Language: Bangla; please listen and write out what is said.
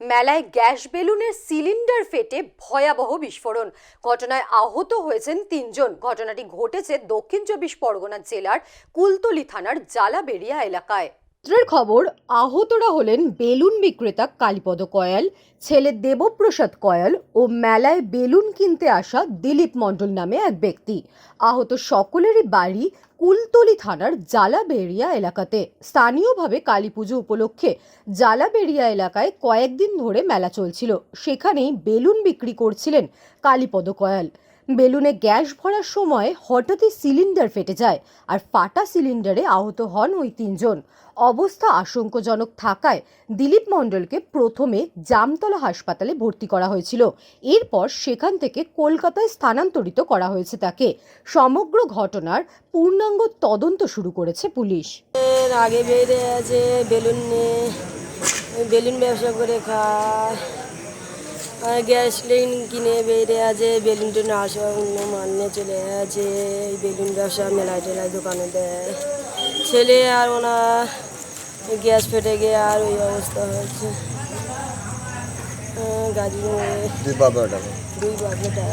মেলায় গ্যাস বেলুনের সিলিন্ডার ফেটে ভয়াবহ বিস্ফোরণ। ঘটনায় আহত হয়েছেন তিনজন। ঘটনাটি ঘটেছে দক্ষিণ চব্বিশ পরগনা জেলার কুলতলি থানার জালাবেড়িয়া এলাকায়। সূত্রের খবর, আহতরা হলেন বেলুন বিক্রেতা কালীপদ কয়াল, ছেলে দেবপ্রসাদ কয়াল ও মেলায় বেলুন কিনতে আসা দিলীপ মণ্ডল নামে এক ব্যক্তি। আহত সকলেরই বাড়ি কুলতলি থানার জালাবেড়িয়া এলাকাতে। স্থানীয়ভাবে কালী পুজো উপলক্ষে জালাবেড়িয়া এলাকায় কয়েকদিন ধরে মেলা চলছিল। সেখানেই বেলুন বিক্রি করছিলেন কালীপদ কয়াল। বেলুনে গ্যাস ভরার সময় হঠাৎই সিলিন্ডার ফেটে যায় আর ফাটা সিলিন্ডারে আহত হন ওই তিনজন। অবস্থা আশঙ্কাজনক থাকায় দিলীপ মণ্ডলকে প্রথমে জামতলা হাসপাতালে ভর্তি করা হয়েছিল। এরপর সেখান থেকে কলকাতায় স্থানান্তরিত করা হয়েছে তাকে। সমগ্র ঘটনার পূর্ণাঙ্গ তদন্ত শুরু করেছে পুলিশ। আগে বেড়ে আছে বেলুন বেলুন ব্যবসা করে খায়। গ্যাস লাইন কিনে বেড়ে আছে বেলুন টেন আসা অন্য মাল নিয়ে চলে আছে এই বেলুন ব্যবসা মেলায় টেলায় দোকানে দেয়। ছেলে আর ওনার গ্যাস ফেটে গিয়ে আর ওই অবস্থা হয়েছে। আহ, দুই বাবাটা দুই বাচ্চাটা